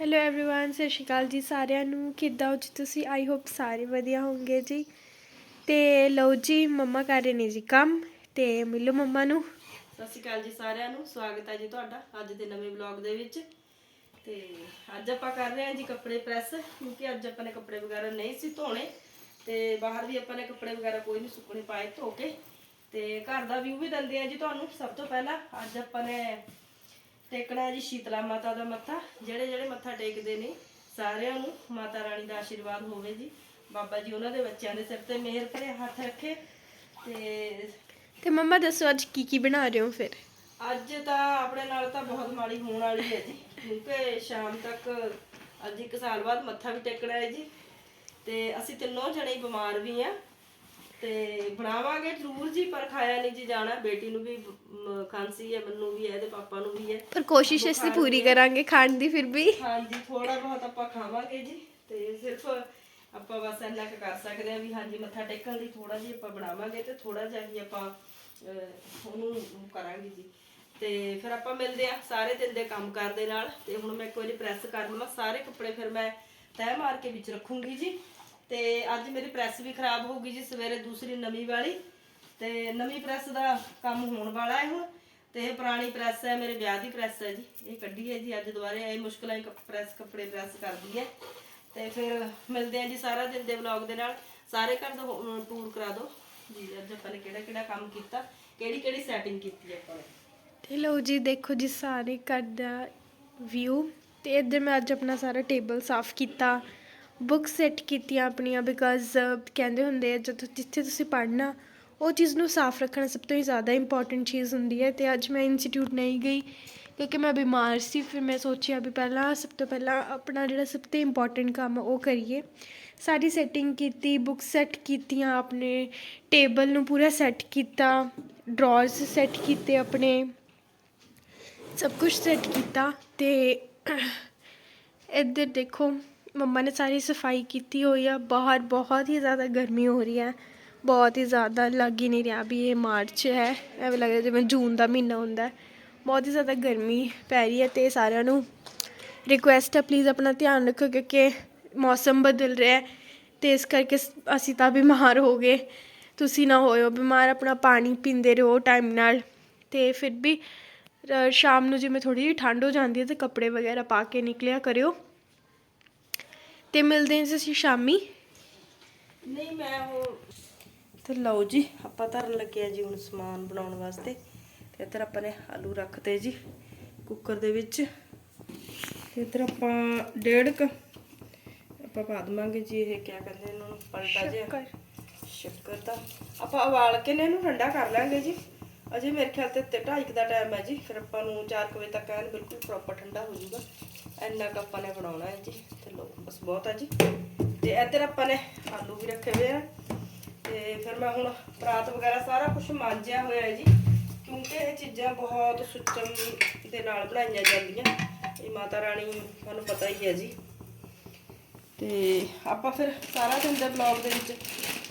Hello everyone ਸਤਿ ਸ਼੍ਰੀ ਅਕਾਲ ਜੀ ਸਾਰਿਆਂ ਨੂੰ ਕਿੱਦਾਂ ਹੋ ਜੀ ਤੁਸੀਂ ਆਈ ਹੋਪ ਸਾਰੇ ਵਧੀਆ ਹੋਵੋਗੇ ਜੀ ਤੇ ਲਓ ਜੀ ਮੰਮਾ ਕਰ ਰਹੇ ਨੇ ਜੀ ਕੰਮ ਤੇ ਮਿਲੋ ਮੰਮਾ ਨੂੰ ਸਤਿ ਸ਼੍ਰੀ ਅਕਾਲ ਜੀ ਸਾਰਿਆਂ ਨੂੰ ਸਵਾਗਤ ਹੈ ਜੀ ਤੁਹਾਡਾ ਅੱਜ ਦੇ ਨਵੇਂ ਵਲੌਗ ਦੇ ਵਿੱਚ ਤੇ ਅੱਜ ਆਪਾਂ ਕਰ ਰਹੇ ਹਾਂ ਜੀ ਕੱਪੜੇ ਪ੍ਰੈਸ ਕਿਉਂਕਿ ਅੱਜ ਆਪਾਂ ਨੇ ਕੱਪੜੇ ਵਗੈਰਾ ਨਹੀਂ ਸੀ ਧੋਣੇ ਤੇ ਬਾਹਰ ਵੀ ਆਪਾਂ ਨੇ ਕੱਪੜੇ ਵਗੈਰਾ ਕੋਈ ਨਹੀਂ ਸੁੱਕਣੇ ਪਾਏ ਧੋ ਕੇ ਤੇ ਘਰ ਦਾ ਵਿਊ ਵੀ ਦਿੰਦੇ ਆ ਜੀ ਤੁਹਾਨੂੰ ਸਭ ਤੋਂ ਪਹਿਲਾਂ ਅੱਜ ਆਪਾਂ ਨੇ ਟੇਕਣਾ ਜੀ ਸ਼ੀਤਲਾ ਮਾਤਾ ਦਾ ਮੱਥਾ। ਜਿਹੜੇ ਜਿਹੜੇ ਮੱਥਾ ਟੇਕਦੇ ਨੇ ਸਾਰਿਆਂ ਨੂੰ ਮਾਤਾ ਰਾਣੀ ਦਾ ਆਸ਼ੀਰਵਾਦ ਹੋਵੇ ਜੀ। ਬਾਬਾ ਜੀ ਉਹਨਾਂ ਦੇ ਬੱਚਿਆਂ ਦੇ ਸਿਰ ਤੇ ਮਿਹਰ ਭਰੇ ਹੱਥ ਰੱਖੇ ਤੇ ਤੇ ਮੰਮਾ ਦੱਸੋ ਅੱਜ ਕੀ ਕੀ ਬਣਾ ਰਹੇ ਹੋ ਫਿਰ? ਅੱਜ ਤਾਂ ਆਪਣੇ ਨਾਲ ਤਾਂ ਬਹੁਤ ਮਾੜੀ ਹੋਣ ਵਾਲੀ ਹੈ ਜੀ। ਕਿਉਂਕਿ ਸ਼ਾਮ ਤੱਕ ਅੱਜ ਇੱਕ ਸਾਲ ਬਾਅਦ ਮੱਥਾ ਵੀ ਟੇਕਣਾ ਹੈ ਜੀ। ਤੇ ਅਸੀਂ ਤਿੰਨੋਂ ਜਣੇ ਬਿਮਾਰ ਵੀ ਆ ਤੇ ਬਣਾਵਾਂਗੇ ਜ਼ਰੂਰ ਜੀ ਪਰ ਖਾਇਆ ਨਹੀਂ ਜੀ ਜਾਣਾ। ਬੇਟੀ ਨੂੰ ਵੀ ਖਾਂਸੀ ਹੈ ਮੈਨੂੰ ਵੀ ਹੈ ਤੇ ਪਾਪਾ ਨੂੰ ਵੀ ਹੈ। ਪਰ ਕੋਸ਼ਿਸ਼ ਅਸੀਂ ਪੂਰੀ ਕਰਾਂਗੇ ਖਾਣ ਦੀ ਫਿਰ ਵੀ। ਹਾਂਜੀ ਥੋੜਾ ਬਹੁਤ ਆਪਾਂ ਖਾਵਾਂਗੇ ਜੀ ਤੇ ਸਿਰਫ ਆਪਾਂ ਬਸ ਇੰਨਾ ਕੁ ਕਰ ਸਕਦੇ ਆ ਵੀ ਹਾਂਜੀ ਮੱਥਾ ਟੇਕਣ ਲਈ ਥੋੜਾ ਜਿਹਾ ਆਪਾਂ ਬਣਾਵਾਂਗੇ ਤੇ ਥੋੜਾ ਜਿਹਾ ਹੀ ਆਪਾਂ ਅਹ, ਉਹਨੂੰ ਕਰਾਂਗੇ ਜੀ। ਤੇ ਫਿਰ ਆਪਾਂ ਮਿਲਦੇ ਆ ਸਾਰੇ ਦਿਨ ਦੇ ਕੰਮ ਕਾਰ ਦੇ ਨਾਲ। ਤੇ ਹੁਣ ਮੈਂ ਇੱਕ ਵਾਰੀ ਪ੍ਰੈਸ ਕਰ ਲਵਾਂ ਸਾਰੇ ਕੱਪੜੇ ਫਿਰ ਮੈਂ ਤੈਅ ਮਾਰ ਕੇ ਵਿੱਚ ਰੱਖੂੰਗੀ ਜੀ। ਤੇ ਅੱਜ ਮੇਰੀ ਪ੍ਰੈਸ ਵੀ ਖਰਾਬ ਹੋ ਗਈ ਜੀ ਸਵੇਰੇ ਦੂਸਰੀ ਨਵੀਂ ਵਾਲੀ। ਤੇ ਨਵੀਂ ਪ੍ਰੈਸ ਦਾ ਕੰਮ ਹੋਣ ਵਾਲਾ ਹੈ ਹੁਣ। ਤੇ ਇਹ ਪੁਰਾਣੀ ਪ੍ਰੈਸ ਹੈ, ਮੇਰੇ ਵਿਆਹ ਦੀ ਪ੍ਰੈਸ ਹੈ ਜੀ। ਇਹ ਕੱਢੀ ਹੈ ਜੀ, ਅੱਜ ਦੁਬਾਰੇ ਇਹ ਮੁਸ਼ਕਲਾਂ ਹੀ ਪ੍ਰੈਸ ਕੱਪੜੇ ਪ੍ਰੈਸ ਕਰਦੀ ਹੈ। ਤੇ ਫਿਰ ਮਿਲਦੇ ਆ ਜੀ ਸਾਰਾ ਦਿਨ ਦੇ ਵਲੌਗ ਦੇ ਨਾਲ। ਸਾਰੇ ਘਰ ਦਾ ਟੂਰ ਕਰਾ ਦਿਓ। ਜੀ, ਅੱਜ ਆਪਾਂ ਨੇ ਕਿਹੜਾ ਕਿਹੜਾ ਕੰਮ ਕੀਤਾ? ਕਿਹੜੀ ਕਿਹੜੀ ਸੈਟਿੰਗ ਕੀਤੀ ਆਪਾਂ ਨੇ? ਤੇ ਲਓ ਜੀ, ਦੇਖੋ ਜੀ ਸਾਰੇ ਘਰ ਦਾ ਵਿਊ ਤੇ ਇੱਧਰ ਮੈਂ ਅੱਜ ਆਪਣਾ ਸਾਰਾ ਟੇਬਲ ਸਾਫ਼ ਕੀਤਾ। ਬੁੱਕ ਸੈੱਟ ਕੀਤੀਆਂ ਆਪਣੀਆਂ ਬਿਕੋਜ਼ ਕਹਿੰਦੇ ਹੁੰਦੇ ਆ ਜਦੋਂ ਜਿੱਥੇ ਤੁਸੀਂ ਪੜ੍ਹਨਾ, ਉਹ ਚੀਜ਼ ਨੂੰ ਸਾਫ਼ ਰੱਖਣਾ ਸਭ ਤੋਂ ਹੀ ਜ਼ਿਆਦਾ ਇੰਪੋਰਟੈਂਟ ਚੀਜ਼ ਹੁੰਦੀ ਹੈ ਅਤੇ ਅੱਜ ਮੈਂ ਇੰਸਟੀਟਿਊਟ ਨਹੀਂ ਗਈ ਕਿਉਂਕਿ ਮੈਂ ਬਿਮਾਰ ਸੀ, ਫਿਰ ਮੈਂ ਸੋਚਿਆ ਵੀ ਪਹਿਲਾਂ ਸਭ ਤੋਂ ਪਹਿਲਾਂ ਆਪਣਾ ਜਿਹੜਾ ਸਭ ਤੋਂ ਇੰਪੋਰਟੈਂਟ ਕੰਮ ਉਹ ਕਰੀਏ। ਸਾਰੀ ਸੈਟਿੰਗ ਕੀਤੀ ਬੁੱਕ ਸੈੱਟ ਕੀਤੀਆਂ ਆਪਣੇ ਟੇਬਲ ਨੂੰ ਪੂਰਾ ਸੈੱਟ ਕੀਤਾ ਡਰਾਅਰਸ ਸੈੱਟ ਕੀਤੇ ਆਪਣੇ, ਸਭ ਕੁਝ ਸੈੱਟ ਕੀਤਾ ਅਤੇ ਇੱਧਰ ਦੇਖੋ। ਮੰਮਾ ਨੇ ਸਾਰੀ ਸਫ਼ਾਈ ਕੀਤੀ ਹੋਈ ਆ, ਬਾਹਰ ਬਹੁਤ ਹੀ ਜ਼ਿਆਦਾ ਗਰਮੀ ਹੋ ਰਹੀ ਹੈ। ਬਹੁਤ ਹੀ ਜ਼ਿਆਦਾ ਲੱਗ ਹੀ ਨਹੀਂ ਰਿਹਾ ਵੀ ਇਹ ਮਾਰਚ ਹੈ, ਐਵੇਂ ਲੱਗ ਜਿਵੇਂ ਜੂਨ ਦਾ ਮਹੀਨਾ ਹੁੰਦਾ ਹੈ। ਬਹੁਤ ਹੀ ਜ਼ਿਆਦਾ ਗਰਮੀ ਪੈ ਰਹੀ ਹੈ ਤੇ ਸਾਰਿਆਂ ਨੂੰ ਰਿਕੁਐਸਟ ਹੈ ਪਲੀਜ਼ ਆਪਣਾ ਧਿਆਨ ਰੱਖੋ ਕਿਉਂਕਿ ਮੌਸਮ ਬਦਲ ਰਿਹਾ ਹੈ ਤੇ ਇਸ ਕਰਕੇ ਸ- ਅਸੀਂ ਤਾਂ ਬਿਮਾਰ ਹੋ ਗਏ। ਤੁਸੀਂ ਨਾ ਹੋਇਓ ਬਿਮਾਰ, ਆਪਣਾ ਪਾਣੀ ਪੀਂਦੇ ਰਹੋ ਟਾਈਮ ਨਾਲ ਤੇ ਫਿਰ ਵੀ ਸ਼ਾਮ ਨੂੰ ਜਿਵੇਂ ਥੋੜੀ ਜਿਹੀ ਠੰਡ ਹੋ ਜਾਂਦੀ ਹੈ ਤੇ ਕੱਪੜੇ ਵਗੈਰਾ ਪਾ ਕੇ ਨਿਕਲਿਆ ਕਰਿਓ। ਤੇ ਮਿਲਦੇ ਹਾਂ ਜੀ ਅਸੀਂ ਸ਼ਾਮੀ। ਨਹੀਂ ਮੈਂ ਉਹ ਤੇ ਲਓ ਜੀ ਆਪਾਂ ਧਰਨ ਲੱਗੇ ਆ ਜੀ ਹੁਣ ਸਮਾਨ ਬਣਾਉਣ ਵਾਸਤੇ। ਤੇ ਇੱਧਰ ਆਪਾਂ ਨੇ ਆਲੂ ਰੱਖਤੇ ਜੀ ਕੁੱਕਰ ਦੇ ਵਿੱਚ। ਤੇ ਇੱਧਰ ਆਪਾਂ ਡੇਢ ਕ ਆਪਾਂ ਪਾ ਦਵਾਂਗੇ ਜੀ ਇਹ ਕਿਆ ਕਹਿੰਦੇ ਇਹਨਾਂ ਪਲਟਾ ਜਿਹਾ। ਸ਼ੱਕਰ। ਸ਼ੱਕਰ ਦਾ ਆਪਾਂ ਉਬਾਲ ਕੇ ਨੇ ਇਹਨੂੰ ਠੰਡਾ ਕਰ ਲਾਂਗੇ ਜੀ। ਅਜੇ ਮੇਰੇ ਖਿਆਲ ਤੇ 2:30 ਦਾ ਟਾਈਮ ਹੈ ਜੀ, ਫਿਰ ਆਪਾਂ ਨੂੰ 4 ਵਜੇ ਤੱਕ ਐਨ ਬਿਲਕੁਲ ਪ੍ਰੋਪਰ ਠੰਡਾ ਹੋ ਜਾਊਗਾ। ਇੰਨਾ ਕੁ ਆਪਾਂ ਨੇ ਬਣਾਉਣਾ ਹੈ ਜੀ, ਤੇ ਲਓ, ਬਸ ਬਹੁਤ ਹੈ ਜੀ। ਤੇ ਇੱਧਰ ਆਪਾਂ ਨੇ ਆਲੂ ਵੀ ਰੱਖੇ ਹੋਏ ਆ, ਤੇ ਫਿਰ ਮੈਂ ਹੁਣ ਪਰਾਤ ਵਗੈਰਾ ਸਾਰਾ ਕੁਝ ਮਾਂਜਿਆ ਹੋਇਆ ਹੈ ਜੀ, ਕਿਉਂਕਿ ਇਹ ਚੀਜ਼ਾਂ ਬਹੁਤ ਸੁੱਚਮ ਦੇ ਨਾਲ ਬਣਾਈਆਂ ਜਾਂਦੀਆਂ। ਇਹ ਮਾਤਾ ਰਾਣੀ ਤੁਹਾਨੂੰ ਪਤਾ ਹੀ ਹੈ ਜੀ। ਤੇ ਆਪਾਂ ਫਿਰ ਸਾਰਾ ਦਿਨ ਦੇ ਵਲੌਗ ਦੇ ਵਿੱਚ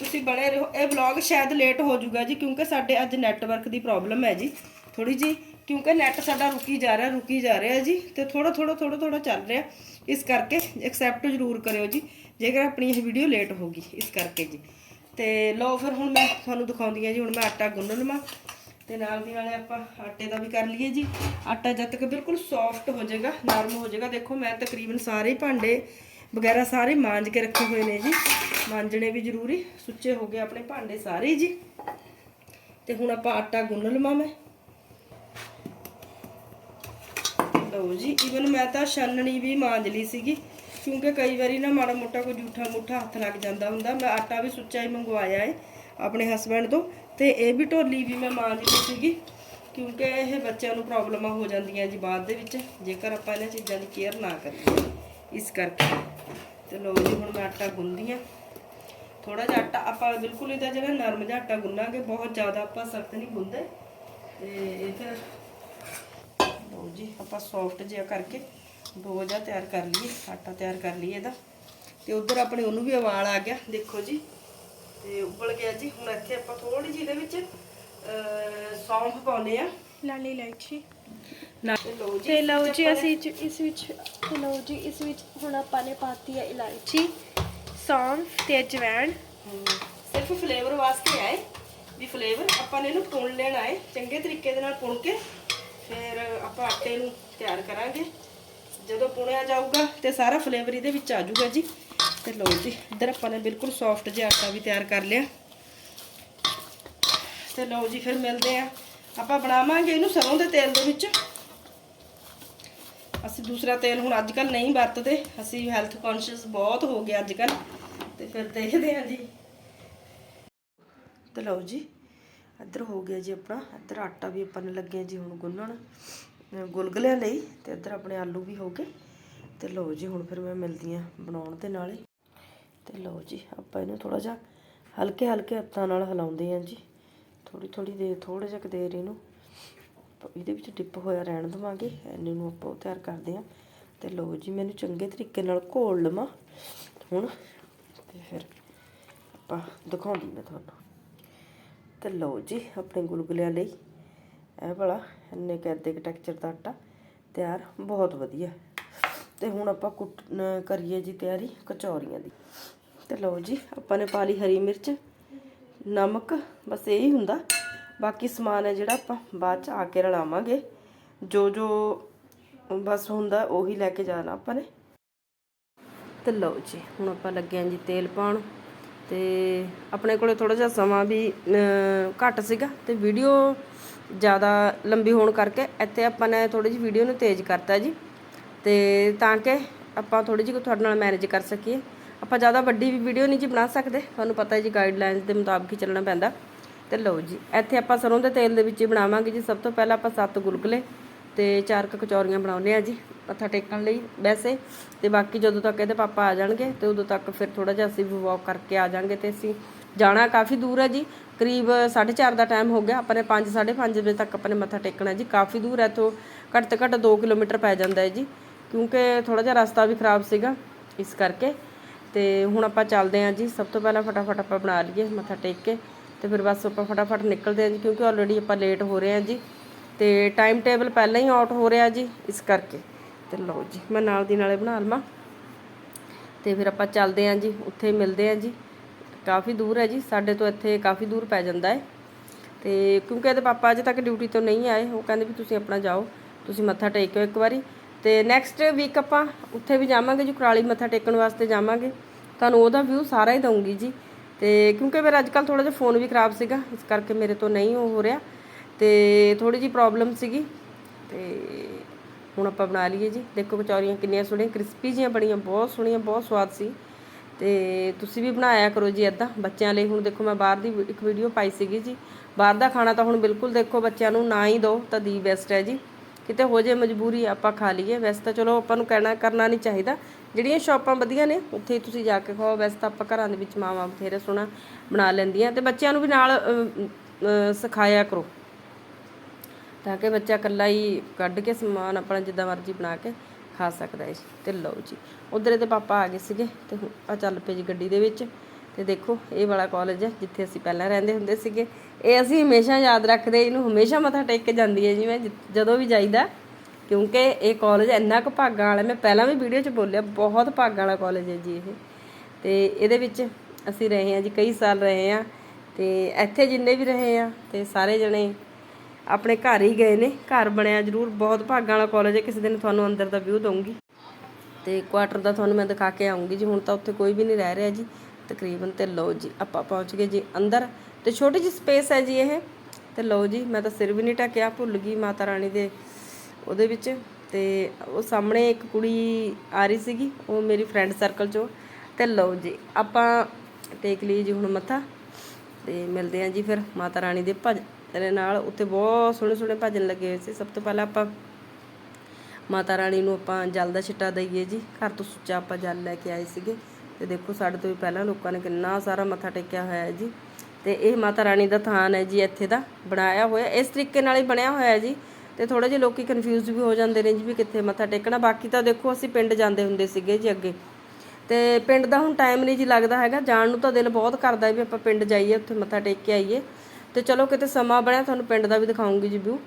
ਤੁਸੀਂ ਬਣੇ ਰਹੋ। ਇਹ ਵਲੌਗ ਸ਼ਾਇਦ ਲੇਟ ਹੋ ਜਾਊਗਾ ਜੀ, ਕਿਉਂਕਿ ਸਾਡੇ ਅੱਜ ਨੈਟਵਰਕ ਦੀ ਪ੍ਰੋਬਲਮ ਹੈ ਜੀ। ਥੋੜੀ ਜੀ ਕਿਉਂਕਿ ਨੈਟ ਸਾਡਾ ਰੁਕੀ ਜਾ ਰਿਹਾ, ਰੁਕੀ ਜਾ ਰਿਹਾ ਜੀ। ਤੇ ਥੋੜਾ ਥੋੜਾ ਥੋੜਾ ਥੋੜਾ ਚੱਲ ਰਿਹਾ। ਇਸ ਕਰਕੇ ਐਕਸੈਪਟ ਜ਼ਰੂਰ ਕਰਿਓ ਜੀ, ਜੇਕਰ ਆਪਣੀ ਇਹ ਵੀਡੀਓ ਲੇਟ ਹੋ ਗਈ, ਇਸ ਕਰਕੇ ਜੀ। ਤੇ ਲਓ ਫਿਰ ਹੁਣ ਮੈਂ ਤੁਹਾਨੂੰ ਦਿਖਾਉਂਦੀ ਹਾਂ ਜੀ, ਹੁਣ ਮੈਂ ਆਟਾ ਗੁੰਨ ਲਵਾਂ। ਤੇ ਨਾਲ ਦੀ ਨਾਲੇ ਆਪਾਂ ਆਟੇ ਦਾ ਵੀ ਕਰ ਲਈਏ ਜੀ। ਆਟਾ ਜਦ ਤੱਕ ਬਿਲਕੁਲ ਸੌਫਟ ਹੋ ਜਾਏਗਾ, ਨਰਮ ਹੋ ਜਾਏਗਾ, ਦੇਖੋ ਮੈਂ ਤਕਰੀਬਨ ਸਾਰੇ ਹੀ ਭਾਂਡੇ ਵਗੈਰਾ ਸਾਰੇ ਮਾਂਜ ਕੇ ਰੱਖੇ ਹੋਏ ਨੇ ਜੀ। ਮਾਂਜਣੇ ਵੀ ਜ਼ਰੂਰੀ, ਸੁੱਚੇ ਹੋ ਗਏ ਆਪਣੇ ਭਾਂਡੇ ਸਾਰੇ ਜੀ। ਤੇ ਹੁਣ ਆਪਾਂ ਆਟਾ ਗੁੰਨ ਲਵਾਂ ਮੈਂ ਲਓ ਜੀ ਇਵਨ ਮੈਂ ਤਾਂ ਛਾਨਣੀ ਵੀ ਮਾਂਜ ਲਈ ਸੀਗੀ, ਕਿਉਂਕਿ ਕਈ ਵਾਰੀ ਨਾ ਮਾੜਾ ਮੋਟਾ ਕੋਈ ਜੂਠਾ ਮੁੱਠਾ ਹੱਥ ਲੱਗ ਜਾਂਦਾ ਹੁੰਦਾ। ਮੈਂ ਆਟਾ ਵੀ ਸੁੱਚਾ ਹੀ ਮੰਗਵਾਇਆ ਏ ਆਪਣੇ ਹਸਬੰਡ ਤੋਂ, ਤੇ ਇਹ ਵੀ ਢੋਲੀ ਵੀ ਮੈਂ ਮਾਂਜ ਲਈ ਸੀਗੀ, ਕਿਉਂਕਿ ਇਹ ਬੱਚਿਆਂ ਨੂੰ ਪ੍ਰੋਬਲਮਾਂ ਹੋ ਜਾਂਦੀਆਂ ਜੀ ਬਾਅਦ ਦੇ ਵਿੱਚ, ਜੇਕਰ ਆਪਾਂ ਇਹਨਾਂ ਚੀਜ਼ਾਂ ਦੀ ਕੇਅਰ ਨਾ ਕਰੀਏ। ਇਸ ਕਰਕੇ। ਤੇ ਲਓ ਜੀ ਹੁਣ ਮੈਂ ਆਟਾ ਗੁੰਦੀ ਆ ਥੋੜਾ ਜਿਹਾ ਆਟਾ ਆਪਾਂ ਬਿਲਕੁਲ ਇਹਦਾ ਜਿਹੜਾ ਨਰਮ ਜਿਹਾ ਆਟਾ ਗੁੰਨਾਂਗੇ ਬਹੁਤ ਜ਼ਿਆਦਾ ਆਪਾਂ ਸਖਤ ਨਹੀਂ ਗੁੰਦੇ ਤੇ ਇਹ ਫਿਰ ਲਓ ਜੀ ਆਪਾਂ ਸੌਫਟ ਜਿਹਾ ਕਰਕੇ ਦੋ ਜਿਹਾ ਤਿਆਰ ਕਰ ਲਈਏ ਆਟਾ ਤਿਆਰ ਕਰ ਲਈਏ ਇਹਦਾ। ਤੇ ਉਧਰ ਆਪਣੇ ਉਹਨੂੰ ਵੀ ਉਬਾਲ ਆ ਗਿਆ ਦੇਖੋ ਜੀ। ਤੇ ਉਬਲ ਗਿਆ ਜੀ। ਹੁਣ ਇੱਥੇ ਆਪਾਂ ਥੋੜੀ ਜਿਹੀ ਇਹਦੇ ਵਿੱਚ ਅਹ, ਸੌਂਫ ਪਾਉਨੇ ਆ ਲਾਲੀ ਇਲਾਇਚੀ। ਤੇ ਲਓ ਜੀ ਅਸੀਂ ਚ- ਇਸ ਵਿੱਚ ਤੇ ਲਓ ਜੀ ਇਸ ਵਿੱਚ ਹੁਣ ਆਪਾਂ ਨੇ ਪਾਤੀ ਹੈ ਇਲਾਇਚੀ ਸੌਂਫ ਤੇ ਅਜਵਾਇਣ ਸਿਰਫ ਫਲੇਵਰ ਵਾਸਤੇ ਆਏ। ਵੀ ਫਲੇਵਰ ਆਪਾਂ ਨੇ ਇਹਨੂੰ ਪੁਣ ਲੈਣਾ ਹੈ। ਚੰਗੇ ਤਰੀਕੇ ਦੇ ਨਾਲ ਪੁਣ ਕੇ ਫਿਰ ਆਪਾਂ ਆਟੇ ਨੂੰ ਤਿਆਰ ਕਰਾਂਗੇ। ਜਦੋਂ ਪੁਣਿਆ ਜਾਊਗਾ ਤੇ ਸਾਰਾ ਫਲੇਵਰ ਇਹਦੇ ਵਿੱਚ ਆ ਜਾਊਗਾ ਜੀ। ਤੇ ਲਓ ਜੀ ਇੱਧਰ ਆਪਾਂ ਨੇ ਬਿਲਕੁਲ ਸੌਫਟ ਜਿਹਾ ਆਟਾ ਵੀ ਤਿਆਰ ਕਰ ਲਿਆ। ਤੇ ਲਓ ਜੀ ਫਿਰ ਮਿਲਦੇ ਆ ਆਪਾਂ ਬਣਾਵਾਂਗੇ ਇਹਨੂੰ ਸਰੋਂ ਦੇ ਤੇਲ ਦੇ ਵਿੱਚ। ਅਸੀਂ ਦੂਸਰਾ ਤੇਲ ਹੁਣ ਅੱਜ ਕੱਲ ਨਹੀਂ ਵਰਤਦੇ। ਅਸੀਂ ਹੈਲਥ ਕੌਨਸ਼ੀਅਸ ਬਹੁਤ ਹੋ ਗਿਆ ਅੱਜ ਕੱਲ ਤੇ ਫਿਰ ਦੇਖਦੇ ਹਾਂ ਜੀ। ਤੇ ਲਓ ਜੀ, ਇੱਧਰ ਹੋ ਗਿਆ ਜੀ ਆਪਣਾ। ਇੱਧਰ ਆਟਾ ਵੀ ਆਪਾਂ ਨੇ ਲੱਗਿਆ ਜੀ ਹੁਣ ਗੁੰਨਣ ਗੁਲਗੁਲਿਆਂ ਲਈ। ਤੇ ਇੱਧਰ ਆਪਣੇ ਆਲੂ ਵੀ ਹੋ ਗਏ। ਤੇ ਲਓ ਜੀ, ਹੁਣ ਫਿਰ ਮੈਂ ਮਿਲਦੀ ਆ ਬਣਾਉਣ ਦੇ ਨਾਲ। ਹੀ ਤੇ ਲਓ ਜੀ, ਆਪਾਂ ਇਹਨੂੰ ਥੋੜਾ ਜਿਹਾ ਹਲਕੇ ਹਲਕੇ ਹੱਥਾਂ ਨਾਲ ਹਿਲਾਉਂਦੇ ਆ ਜੀ। ਥੋੜੀ ਥੋੜੀ ਦੇਰ ਥੋੜੇ ਜਿਹਾ ਦੇਰ ਇਹਨੂੰ ਇਹਦੇ ਵਿੱਚ ਡਿਪ ਹੋਇਆ ਰਹਿਣ ਦੇਵਾਂਗੇ। ਇਹਨੂੰ ਨੂੰ ਆਪਾਂ ਤਿਆਰ ਕਰਦੇ ਆ ਤੇ ਲਓ ਜੀ, ਮੈਨੂੰ ਚੰਗੇ ਤਰੀਕੇ ਨਾਲ ਘੋਲ ਲਵਾਂ। ਹੁਣ ਤੇ ਫਿਰ ਆਪਾਂ ਦਿਖਾਉਂਦੀ ਮੈਂ ਤੁਹਾਨੂੰ। ਤੇ ਲਓ ਜੀ, ਆਪਣੇ ਗੁਲਗੁਲਿਆਂ ਲਈ ਇਹ ਵਾਲਾ, ਇੰਨੇ ਕੈਦੇ ਟੈਕਸਚਰ ਦਾ ਆਟਾ ਤਿਆਰ ਬਹੁਤ ਵਧੀਆ। ਤੇ ਹੁਣ ਆਪਾਂ ਕੁੱਟ ਕਰੀਏ ਜੀ ਤਿਆਰੀ ਕਚੌਰੀਆਂ ਦੀ। ਤੇ ਲਓ ਜੀ, ਆਪਾਂ ਨੇ ਪਾ ਲਈ ਹਰੀ ਮਿਰਚ। ਨਮਕ, ਬਸ ਇਹੀ ਹੁੰਦਾ। ਬਾਕੀ ਸਮਾਨ ਹੈ ਜਿਹੜਾ ਆਪਾਂ ਬਾਅਦ ਚ ਆ ਕੇ ਰਲਾਵਾਂਗੇ। ਜੋ ਜੋ ਬਸ ਹੁੰਦਾ ਉਹੀ ਲੈ ਕੇ ਜਾਣਾ ਆਪਾਂ ਨੇ। ਤੇ ਲਓ ਜੀ, ਹੁਣ ਆਪਾਂ ਲੱਗੇ ਆਂ ਜੀ ਤੇਲ ਪਾਉਣ। ਤੇ ਆਪਣੇ ਕੋਲੇ ਥੋੜਾ ਜਿਹਾ ਸਮਾਂ ਵੀ ਘੱਟ ਸੀਗਾ। ਤੇ ਵੀਡੀਓ ਜ਼ਿਆਦਾ ਲੰਬੀ ਹੋਣ ਕਰਕੇ ਇੱਥੇ ਆਪਾਂ ਨੇ ਥੋੜੀ ਜਿਹੀ ਵੀਡੀਓ ਨੂੰ ਤੇਜ਼ ਕਰਤਾ ਜੀ। ਤੇ ਤਾਂ ਕਿ ਆਪਾਂ ਥੋੜੀ ਜਿਹੀ ਤੁਹਾਡੇ ਨਾਲ ਮੈਨੇਜ ਕਰ ਸਕੀਏ। ਆਪਾਂ ਜ਼ਿਆਦਾ ਵੱਡੀ ਵੀ ਵੀਡੀਓ ਨਹੀਂ ਜੀ ਬਣਾ ਸਕਦੇ। ਤੁਹਾਨੂੰ ਪਤਾ ਹੈ ਜੀ ਗਾਈਡਲਾਈਨਸ ਦੇ ਮੁਤਾਬਕ ਹੀ ਚੱਲਣਾ ਪੈਂਦਾ। ਤੇ ਲਓ ਜੀ, ਇੱਥੇ ਆਪਾਂ ਸਰੋਂ ਦੇ ਤੇਲ ਦੇ ਵਿੱਚ ਹੀ ਬਣਾਵਾਂਗੇ ਜੀ। ਸਭ ਤੋਂ ਪਹਿਲਾਂ ਆਪਾਂ ਸੱਤ ਗੁਲਗੁਲੇ ਤੇ ਚਾਰ ਕੁ ਕਚੌਰੀਆਂ ਬਣਾਉਨੇ ਆ ਜੀ, ਮੱਥਾ ਟੇਕਣ ਲਈ ਵੈਸੇ। ਤੇ ਬਾਕੀ ਜਦੋਂ ਤੱਕ ਇਹਦੇ ਪਾਪਾ ਆ ਜਾਣਗੇ ਤੇ ਉਦੋਂ ਤੱਕ ਫਿਰ ਥੋੜਾ ਜਿਹਾ ਅਸੀਂ ਵੀ ਵਾਕ ਕਰਕੇ ਆ ਜਾਾਂਗੇ ਤੇ ਅਸੀਂ ਜਾਣਾ ਕਾਫੀ ਦੂਰ ਹੈ ਜੀ। ਕਰੀਬ 4:30 ਦਾ ਟਾਈਮ ਹੋ ਗਿਆ। ਆਪਾਂ ਨੇ 5 5:30 ਵਜੇ ਤੱਕ ਆਪਾਂ ਨੇ ਮੱਥਾ ਟੇਕਣਾ ਜੀ। ਕਾਫੀ ਦੂਰ ਹੈ ਤੋਂ ਘੱਟ ਤੋਂ ਘੱਟ 2 ਕਿਲੋਮੀਟਰ ਪੈ ਜਾਂਦਾ ਹੈ ਜੀ। ਕਿਉਂਕਿ ਥੋੜਾ ਜਿਹਾ ਰਸਤਾ ਵੀ ਖਰਾਬ ਸੀਗਾ, ਇਸ ਕਰਕੇ ਤੇ ਹੁਣ ਆਪਾਂ ਚੱਲਦੇ ਹਾਂ ਜੀ। ਸਭ ਤੋਂ ਪਹਿਲਾਂ ਫਟਾਫਟ ਆਪਾਂ ਬਣਾ ਲਈਏ ਮੱਥਾ ਟੇਕ ਕੇ ਤੇ ਫਿਰ ਬਸ ਆਪਾਂ ਫਟਾਫਟ ਨਿਕਲਦੇ ਹਾਂ ਜੀ, ਕਿਉਂਕਿ ਆਲਰੇਡੀ ਆਪਾਂ ਲੇਟ ਹੋ ਰਹੇ ਹਾਂ ਜੀ। ਤੇ ਟਾਈਮ ਟੇਬਲ ਪਹਿਲਾਂ ਹੀ ਆਊਟ ਹੋ ਰਿਹਾ ਜੀ, ਇਸ ਕਰਕੇ। ਤੇ ਲਓ ਜੀ, ਮੈਂ ਨਾਲ ਦੀ ਨਾਲੇ ਬਣਾ ਲਵਾਂ। ਤੇ ਫਿਰ ਆਪਾਂ ਚੱਲਦੇ ਹਾਂ ਜੀ, ਉੱਥੇ ਮਿਲਦੇ ਹਾਂ ਜੀ। ਕਾਫੀ ਦੂਰ ਹੈ ਜੀ, ਸਾਡੇ ਤੋਂ ਇੱਥੇ ਕਾਫੀ ਦੂਰ ਪੈ ਜਾਂਦਾ ਹੈ। ਤੇ ਕਿਉਂਕਿ ਇਹਦੇ ਪਾਪਾ ਅਜੇ ਤੱਕ ਡਿਊਟੀ ਤੋਂ ਨਹੀਂ ਆਏ, ਉਹ ਕਹਿੰਦੇ ਵੀ ਤੁਸੀਂ ਆਪਣਾ ਜਾਓ, ਤੁਸੀਂ ਮੱਥਾ ਟੇਕਿਓ ਇੱਕ ਵਾਰੀ। ਤੇ ਨੈਕਸਟ ਵੀਕ ਆਪਾਂ ਉੱਥੇ ਵੀ ਜਾਵਾਂਗੇ ਜੀ, ਕੁਰਾਲੀ ਮੱਥਾ ਟੇਕਣ ਵਾਸਤੇ ਜਾਵਾਂਗੇ। ਤੁਹਾਨੂੰ ਉਹਦਾ ਵਿਊ ਸਾਰਾ ਹੀ ਦਊਂਗੀ ਜੀ। ਤੇ ਕਿਉਂਕਿ ਮੇਰਾ ਅੱਜ ਅੱਜਕੱਲ ਥੋੜਾ ਜਿਹਾ ਫੋਨ ਵੀ ਖਰਾਬ ਸੀਗਾ, ਇਸ ਕਰਕੇ ਮੇਰੇ ਤੋਂ ਨਹੀਂ ਉਹ ਹੋ ਰਿਹਾ। ਤੇ ਥੋੜੀ ਜੀ ਪ੍ਰੋਬਲਮ ਸੀਗੀ। ਤੇ ਹੁਣ ਆਪਾਂ ਬਣਾ ਲਈਏ ਜੀ। ਦੇਖੋ ਕਚੌਰੀਆਂ ਕਿੰਨੀਆਂ ਸੋਹਣੀਆਂ ਕ੍ਰਿਸਪੀ ਜੀਆਂ ਬਣੀਆਂ, ਬਹੁਤ ਸੋਹਣੀਆਂ, ਬਹੁਤ ਸਵਾਦ ਸੀ। ਤੇ ਤੁਸੀਂ ਵੀ ਬਣਾਇਆ ਕਰੋ ਜੀ ਇਦਾਂ ਬੱਚਿਆਂ ਲਈ ਹੁਣ ਦੇਖੋ ਮੈਂ ਬਾਹਰ ਦੀ ਵੀ- ਇੱਕ ਵੀਡੀਓ ਪਾਈ ਸੀਗੀ ਜੀ। ਬਾਹਰ ਦਾ ਖਾਣਾ ਤਾਂ ਹੁਣ ਬਿਲਕੁਲ ਦੇਖੋ ਬੱਚਿਆਂ ਨੂੰ ਨਾ ਹੀ ਦਿਓ, ਤਾਂ ਦੀ ਬੈਸਟ ਹੈ ਜੀ। ਕਿਤੇ ਹੋ ਜੇ ਮਜਬੂਰੀ ਆਪਾਂ ਖਾ ਲਈਏ। ਵੈਸੇ ਤਾਂ ਚਲੋ ਆਪਾਂ ਨੂੰ ਕਹਿਣਾ ਕਰਨਾ ਨਹੀਂ ਚਾਹੀਦਾ। ਜਿਹੜੀਆਂ ਸ਼ਾਪਾਂ ਵਧੀਆ ਨੇ, ਉੱਥੇ ਹੀ ਤੁਸੀਂ ਜਾ ਕੇ ਖਾਓ। ਵੈਸੇ ਤਾਂ ਆਪਾਂ ਘਰਾਂ ਦੇ ਵਿੱਚ ਮਾਵਾਂ ਬਥੇਰੇ ਸੋਹਣਾ ਬਣਾ ਲੈਂਦੀਆਂ ਤੇ ਬੱਚਿਆਂ ਨੂੰ ਵੀ ਨਾਲ ਸਿਖਾਇਆ ਕਰੋ। ਤਾਂ ਕਿ ਬੱਚਾ ਇਕੱਲਾ ਹੀ ਕੱਢ ਕੇ ਸਮਾਨ ਆਪਣਾ ਜਿੱਦਾਂ ਮਰਜ਼ੀ ਬਣਾ ਕੇ ਖਾ ਸਕਦਾ ਹੈ ਤੇ ਲਓ ਜੀ, ਉਧਰ ਇਹਦੇ ਪਾਪਾ ਆ ਗਏ ਸੀਗੇ ਤੇ ਆ ਚੱਲ ਪਏ ਜੀ ਗੱਡੀ ਦੇ ਵਿੱਚ। ਤੇ ਦੇਖੋ, ਇਹ ਵਾਲਾ ਕਾਲਜ ਹੈ ਜਿੱਥੇ ਅਸੀਂ ਪਹਿਲਾਂ ਰਹਿੰਦੇ ਹੁੰਦੇ ਸੀਗੇ। ਇਹ ਅਸੀਂ ਹਮੇਸ਼ਾ ਯਾਦ ਰੱਖਦੇ ਇਹਨੂੰ ਹਮੇਸ਼ਾ ਮੱਥਾ ਟੇਕ ਕੇ ਜਾਂਦੀ ਹੈ ਜੀ ਮੈਂ ਜਿ- ਜਦੋਂ ਵੀ ਜਾਈਦਾ। ਕਿਉਂਕਿ ਇਹ ਕਾਲਜ ਇੰਨਾ ਕੁ ਭਾਗਾਂ ਵਾਲਾ, ਮੈਂ ਪਹਿਲਾਂ ਵੀ ਵੀਡੀਓ 'ਚ ਬੋਲਿਆ, ਬਹੁਤ ਭਾਗਾਂ ਵਾਲਾ ਕਾਲਜ ਹੈ ਜੀ ਇਹ। ਤੇ ਇਹਦੇ ਵਿੱਚ ਅਸੀਂ ਰਹੇ ਹਾਂ ਜੀ, ਕਈ ਸਾਲ ਰਹੇ ਹਾਂ। ਤੇ ਇੱਥੇ ਜਿੰਨੇ ਵੀ ਰਹੇ ਆ ਤੇ ਸਾਰੇ ਜਣੇ ਆਪਣੇ ਘਰ ਹੀ ਗਏ ਨੇ। ਘਰ ਬਣਿਆ ਜ਼ਰੂਰ, ਬਹੁਤ ਭਾਗਾਂ ਵਾਲਾ ਕਾਲਜ ਹੈ। ਕਿਸੇ ਦਿਨ ਤੁਹਾਨੂੰ ਅੰਦਰ ਦਾ ਵਿਊ ਦਊਂਗੀ। ਤੇ ਕੁਆਟਰ ਦਾ ਤੁਹਾਨੂੰ ਮੈਂ ਦਿਖਾ ਕੇ ਆਉਂਗੀ ਜੀ, ਹੁਣ ਤਾਂ ਉੱਥੇ ਕੋਈ ਵੀ ਨਹੀਂ ਰਹਿ ਰਿਹਾ ਜੀ। ਤਕਰੀਬਨ ਤੇ ਲਓ ਜੀ, ਆਪਾਂ ਪਹੁੰਚ ਗਏ ਜੀ ਅੰਦਰ ਤੇ ਛੋਟੀ ਜਿਹੀ ਸਪੇਸ ਹੈ ਜੀ ਇਹ। ਤੇ ਲਓ ਜੀ, ਮੈਂ ਤਾਂ ਸਿਰ ਵੀ ਨਹੀਂ ਢੱਕਿਆ, ਭੁੱਲ ਗਈ ਮਾਤਾ ਰਾਣੀ ਦੇ ਉਹਦੇ ਵਿੱਚ। ਤੇ ਉਹ ਸਾਹਮਣੇ ਇੱਕ ਕੁੜੀ ਆ ਰਹੀ ਸੀਗੀ, ਉਹ ਮੇਰੀ ਫਰੈਂਡ ਸਰਕਲ ਚੋਂ। ਤੇ ਲਓ ਜੀ, ਆਪਾਂ ਟੇਕ ਲਈ ਜੀ ਹੁਣ ਮੱਥਾ। ਤੇ ਮਿਲਦੇ ਆਂ ਜੀ ਫਿਰ ਮਾਤਾ ਰਾਣੀ ਦੇ ਭਜਨ ਨਾਲ ਉੱਥੇ ਬਹੁਤ ਸੋਹਣੇ ਸੋਹਣੇ ਭਜਨ ਲੱਗੇ ਹੋਏ ਸੀ। ਸਭ ਤੋਂ ਪਹਿਲਾਂ ਆਪਾਂ ਮਾਤਾ ਰਾਣੀ ਨੂੰ ਆਪਾਂ ਜਲ ਦਾ ਛਿੱਟਾ ਦਈਏ ਜੀ। ਘਰ ਤੋਂ ਸੁੱਚਾ ਆਪਾਂ ਜਲ ਲੈ ਕੇ ਆਏ ਸੀਗੇ। ਤੇ ਦੇਖੋ ਸਾਡੇ ਤੋਂ ਵੀ ਪਹਿਲਾਂ ਲੋਕਾਂ ਨੇ ਕਿੰਨਾ ਸਾਰਾ ਮੱਥਾ ਟੇਕਿਆ ਹੋਇਆ ਹੈ ਜੀ। ਤੇ ਇਹ ਮਾਤਾ ਰਾਣੀ ਦਾ ਥਾਨ ਹੈ ਜੀ ਇੱਥੇ ਦਾ, ਬਣਾਇਆ ਹੋਇਆ, ਇਸ ਤਰੀਕੇ ਨਾਲ ਹੀ ਬਣਿਆ ਹੋਇਆ ਹੈ ਜੀ। ਤੇ ਥੋੜੇ ਜਿਹੇ ਲੋਕੀ ਕਨਫਿਊਜ਼ ਵੀ ਹੋ ਜਾਂਦੇ ਨੇ ਜੀ ਵੀ ਕਿੱਥੇ ਮੱਥਾ ਟੇਕਣਾ। ਬਾਕੀ ਤਾਂ ਦੇਖੋ ਅਸੀਂ ਪਿੰਡ ਜਾਂਦੇ ਹੁੰਦੇ ਸੀਗੇ ਜੀ ਅੱਗੇ। ਤੇ ਪਿੰਡ ਦਾ ਹੁਣ ਟਾਈਮ ਨਹੀਂ ਜੀ ਲੱਗਦਾ ਹੈਗਾ। ਜਾਣ ਨੂੰ ਤਾਂ ਦਿਲ ਬਹੁਤ ਕਰਦਾ ਵੀ ਆਪਾਂ ਪਿੰਡ ਜਾਈਏ, ਉੱਥੇ ਮੱਥਾ ਟੇਕ ਕੇ ਆਈਏ। ਤੇ ਚਲੋ ਕਿਤੇ ਸਮਾਂ ਬਣਿਆ, ਤੁਹਾਨੂੰ ਪਿੰਡ ਦਾ ਵੀ ਦਿਖਾਉਂਗੀ ਜੀ ਵਿਊ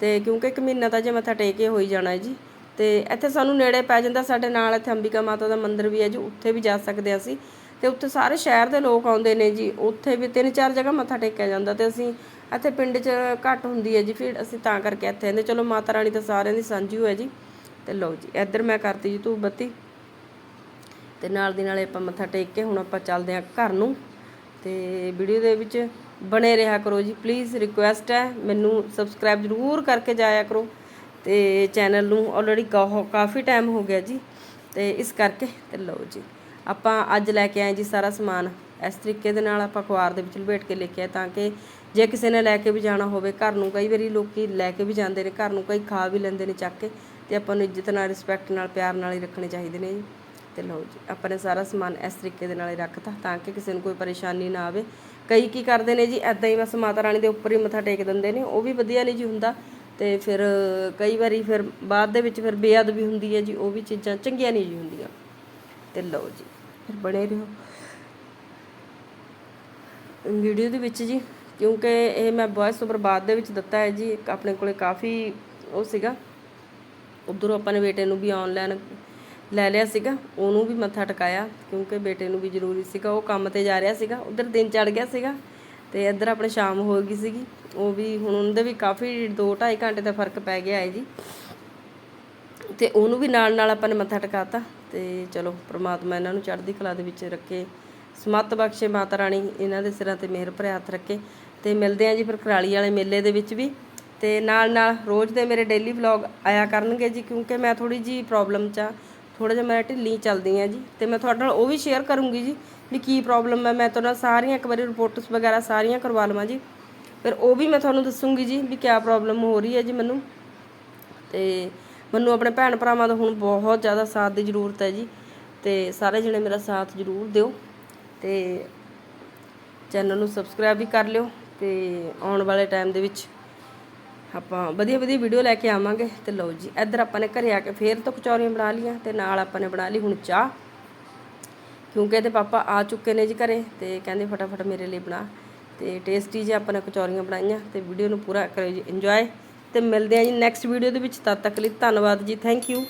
ਤੇ ਕਿਉਂਕਿ ਇੱਕ ਮਹੀਨਾ ਤਾਂ ਜੇ ਮੱਥਾ ਟੇਕ ਕੇ ਹੋਈ ਜਾਣਾ ਹੈ ਜੀ। ਤੇ ਇੱਥੇ ਸਾਨੂੰ ਨੇੜੇ ਪੈ ਜਾਂਦਾ, ਸਾਡੇ ਨਾਲ ਇੱਥੇ ਅੰਬਿਕਾ ਮਾਤਾ ਦਾ ਮੰਦਿਰ ਵੀ ਹੈ ਜੀ, ਉੱਥੇ ਵੀ ਜਾ ਸਕਦੇ ਅਸੀਂ। ਤੇ ਉੱਥੇ ਸਾਰੇ ਸ਼ਹਿਰ ਦੇ ਲੋਕ ਆਉਂਦੇ ਨੇ ਜੀ, ਉੱਥੇ ਵੀ ਤਿੰਨ ਚਾਰ ਜਗ੍ਹਾ ਮੱਥਾ ਟੇਕਿਆ ਜਾਂਦਾ ਤੇ ਅਸੀਂ ਇੱਥੇ ਪਿੰਡ 'ਚ ਘੱਟ ਹੁੰਦੀ ਹੈ ਜੀ, ਫਿਰ ਅਸੀਂ ਤਾਂ ਕਰਕੇ ਇੱਥੇ ਆਂਦੇ ਚਲੋ ਮਾਤਾ ਰਾਣੀ ਤਾਂ ਸਾਰਿਆਂ ਦੀ ਸਾਂਝੀ ਹੋਇਆ ਜੀ। ਤੇ ਲਓ ਜੀ, ਇੱਧਰ ਮੈਂ ਕਰਤੀ ਜੀ ਧੂਪ ਬੱਤੀ। ਤੇ ਨਾਲ ਦੀ ਨਾਲੇ ਆਪਾਂ ਮੱਥਾ ਟੇਕ ਕੇ ਹੁਣ ਆਪਾਂ ਚੱਲਦੇ ਹਾਂ ਘਰ ਨੂੰ। ਤੇ ਵੀਡੀਓ ਦੇ ਵਿੱਚ ਬਣੇ ਰਿਹਾ ਕਰੋ ਜੀ ਪਲੀਜ਼ ਰਿਕੁਐਸਟ ਹੈ। ਮੈਨੂੰ ਸਬਸਕ੍ਰਾਈਬ ਜ਼ਰੂਰ ਕਰਕੇ ਜਾਇਆ ਕਰੋ। ਤੇ ਚੈਨਲ ਨੂੰ ਆਲਰੇਡੀ ਕਾਫੀ ਟਾਈਮ ਹੋ ਗਿਆ ਜੀ। ਤੇ ਇਸ ਕਰਕੇ ਤੇ ਲਓ ਜੀ, ਆਪਾਂ ਅੱਜ ਲੈ ਕੇ ਆਏ ਜੀ ਸਾਰਾ ਸਮਾਨ। ਇਸ ਤਰੀਕੇ ਦੇ ਨਾਲ ਆਪਾਂ ਅਖਬਾਰ ਦੇ ਵਿੱਚ ਲਪੇਟ ਕੇ ਲੈ ਕੇ ਆਏ ਤਾਂ ਕਿ ਜੇ ਕਿਸੇ ਨੇ ਲੈ ਕੇ ਵੀ ਜਾਣਾ ਹੋਵੇ, ਘਰ ਨੂੰ ਕਈ ਵਾਰੀ ਲੋਕੀ ਲੈ ਕੇ ਵੀ ਜਾਂਦੇ ਨੇ, ਘਰ ਨੂੰ ਕਈ ਖਾ ਵੀ ਲੈਂਦੇ ਨੇ ਚੱਕ ਕੇ ਤੇ ਆਪਾਂ ਨੂੰ ਇੱਜ਼ਤ ਨਾਲ ਰਿਸਪੈਕਟ ਨਾਲ, ਪਿਆਰ ਨਾਲ ਹੀ ਰੱਖਣੇ ਚਾਹੀਦੇ ਨੇ ਜੀ। ਤੇ ਲਓ ਜੀ, ਆਪਾਂ ਨੇ ਸਾਰਾ ਸਮਾਨ ਇਸ ਤਰੀਕੇ ਦੇ ਨਾਲ ਹੀ ਰੱਖਤਾ ਤਾਂ ਕਿ ਕਿਸੇ ਨੂੰ ਕੋਈ ਪਰੇਸ਼ਾਨੀ ਨਾ ਆਵੇ। ਕਈ ਕੀ ਕਰਦੇ ਨੇ ਜੀ ਐਦਾਂ ਹੀ ਬਸ ਮਾਤਾ ਰਾਣੀ ਦੇ ਉੱਪਰ ਹੀ ਮੱਥਾ ਟੇਕ ਦਿੰਦੇ ਨੇ, ਉਹ ਵੀ ਵਧੀਆ ਨਹੀਂ ਜੀ ਹੁੰਦਾ। ਤੇ ਫਿਰ ਕਈ ਵਾਰੀ ਫਿਰ ਬਾਅਦ ਦੇ ਵਿੱਚ ਫਿਰ ਬੇਅਦਬੀ ਹੁੰਦੀ ਹੈ ਜੀ, ਉਹ ਵੀ ਚੀਜ਼ਾਂ ਚੰਗੀਆਂ ਨਹੀਂ ਜੀ ਹੁੰਦੀਆਂ। ਤੇ ਲਓ ਜੀ, ਫਿਰ ਬਣੇ ਰਹੋ। ਵੀਡੀਓ ਦੇ ਵਿੱਚ ਜੀ, ਕਿਉਂਕਿ ਇਹ ਮੈਂ ਵੌਇਸ ਓਵਰ ਬਾਅਦ ਦੇ ਵਿੱਚ ਦਿੱਤਾ ਹੈ ਜੀ ਆਪਣੇ ਕੋਲੇ ਕਾਫੀ ਉਹ ਸੀਗਾ। ਉਧਰੋਂ ਆਪਾਂ ਨੇ ਬੇਟੇ ਨੂੰ ਵੀ ਆਨਲਾਈਨ ਲੈ ਲਿਆ ਸੀਗਾ, ਉਹਨੂੰ ਵੀ ਮੱਥਾ ਟਿਕਾਇਆ, ਕਿਉਂਕਿ ਬੇਟੇ ਨੂੰ ਵੀ ਜ਼ਰੂਰੀ ਸੀਗਾ, ਉਹ ਕੰਮ ਤੇ ਜਾ ਰਿਹਾ ਸੀਗਾ, ਉਧਰ ਦਿਨ ਚੜ ਗਿਆ ਸੀਗਾ। ਤੇ ਇੱਧਰ ਆਪਣੇ ਸ਼ਾਮ ਹੋ ਗਈ ਸੀਗੀ। ਉਹ ਵੀ ਹੁਣ ਉਹਦੇ ਵੀ ਕਾਫੀ 2 2.5 ਘੰਟੇ ਦਾ ਫ਼ਰਕ ਪੈ ਗਿਆ ਹੈ ਜੀ। ਤੇ ਉਹਨੂੰ ਵੀ ਨਾਲ ਨਾਲ ਆਪਾਂ ਨੇ ਮੱਥਾ ਟਿਕਾਤਾ। ਤੇ ਚਲੋ, ਪ੍ਰਮਾਤਮਾ ਇਹਨਾਂ ਨੂੰ ਚੜ੍ਹਦੀ ਕਲਾ ਦੇ ਵਿੱਚ ਰੱਖੇ। ਸਮੱਤ ਬਖਸ਼ੇ ਮਾਤਾ ਰਾਣੀ, ਇਹਨਾਂ ਦੇ ਸਿਰਾਂ ਤੇ ਮਿਹਰ ਭਰਿਆ ਹੱਥ ਰੱਖੇ। ਤੇ ਮਿਲਦੇ ਆਂ ਜੀ ਫਿਰ ਕਰਾਲੀ ਵਾਲੇ ਮੇਲੇ ਦੇ ਵਿੱਚ ਵੀ। ਤੇ ਨਾਲ ਨਾਲ ਰੋਜ਼ ਦੇ ਮੇਰੇ ਡੇਲੀ ਵਲੌਗ ਆਇਆ ਕਰਨਗੇ ਜੀ, ਕਿਉਂਕਿ ਮੈਂ ਥੋੜੀ ਜੀ ਪ੍ਰੋਬਲਮ 'ਚ ਆ ਥੋੜਾ ਜਿਹਾ ਮੈਂ ਢਿੱਲੀ ਚੱਲਦੀ ਆ ਜੀ ਤੇ ਮੈਂ ਤੁਹਾਡੇ ਨਾਲ ਉਹ ਵੀ ਸ਼ੇਅਰ ਕਰੂੰਗੀ ਜੀ ਵੀ ਕੀ ਪ੍ਰੋਬਲਮ ਹੈ। ਮੈਂ ਤੁਹਾਡੇ ਨਾਲ ਸਾਰੀਆਂ ਇੱਕ ਵਾਰੀ ਰਿਪੋਰਟਸ ਵਗੈਰਾ ਸਾਰੀਆਂ ਕਰਵਾ ਲਵਾਂ ਜੀ। ਫਿਰ ਉਹ ਵੀ ਮੈਂ ਤੁਹਾਨੂੰ ਦੱਸੂੰਗੀ ਜੀ ਵੀ ਕੀ ਪ੍ਰੋਬਲਮ ਹੋ ਰਹੀ ਹੈ ਜੀ ਮੈਨੂੰ। ਤੇ ਮੈਨੂੰ ਆਪਣੇ ਭੈਣ ਭਰਾਵਾਂ ਦਾ ਹੁਣ ਬਹੁਤ ਜ਼ਿਆਦਾ ਸਾਥ ਦੀ ਜ਼ਰੂਰਤ ਹੈ ਜੀ। ਤੇ ਸਾਰੇ ਜਣੇ ਮੇਰਾ ਸਾਥ ਜ਼ਰੂਰ ਦਿਓ। ਤੇ ਚੈਨਲ ਨੂੰ ਸਬਸਕ੍ਰਾਈਬ ਵੀ ਕਰ ਲਿਓ ਤੇ ਆਉਣ ਵਾਲੇ ਟਾਈਮ ਦੇ ਵਿੱਚ ਆਪਾਂ ਵਧੀਆ ਵਧੀਆ ਵੀਡੀਓ ਲੈ ਕੇ ਆਵਾਂਗੇ ਤੇ ਲਓ ਜੀ, ਇੱਧਰ ਆਪਾਂ ਨੇ ਘਰੇ ਆ ਕੇ ਫੇਰ ਤੋਂ ਕਚੌਰੀਆਂ ਬਣਾ ਲੀਆਂ ਤੇ ਨਾਲ ਆਪਾਂ ਨੇ ਬਣਾ ਲਈ ਹੁਣ ਚਾਹ। ਕਿਉਂਕਿ ਇਹਦੇ ਪਾਪਾ ਆ ਚੁੱਕੇ ਨੇ ਜੀ ਘਰੇ ਤੇ ਕਹਿੰਦੇ ਫਟਾਫਟ ਮੇਰੇ ਲਈ ਬਣਾ। ਤੇ ਟੇਸਟੀ ਜੀ ਆਪਾਂ ਨੇ ਕਚੌਰੀਆਂ ਬਣਾਈਆਂ ਤੇ ਵੀਡੀਓ ਨੂੰ ਪੂਰਾ ਕਰਿਓ ਜੀ ਇੰਜੋਏ ਤੇ ਮਿਲਦੇ ਆ ਜੀ ਨੈਕਸਟ ਵੀਡੀਓ ਦੇ ਵਿੱਚ, ਤਦ ਤੱਕ ਲਈ ਧੰਨਵਾਦ ਜੀ ਥੈਂਕ ਯੂ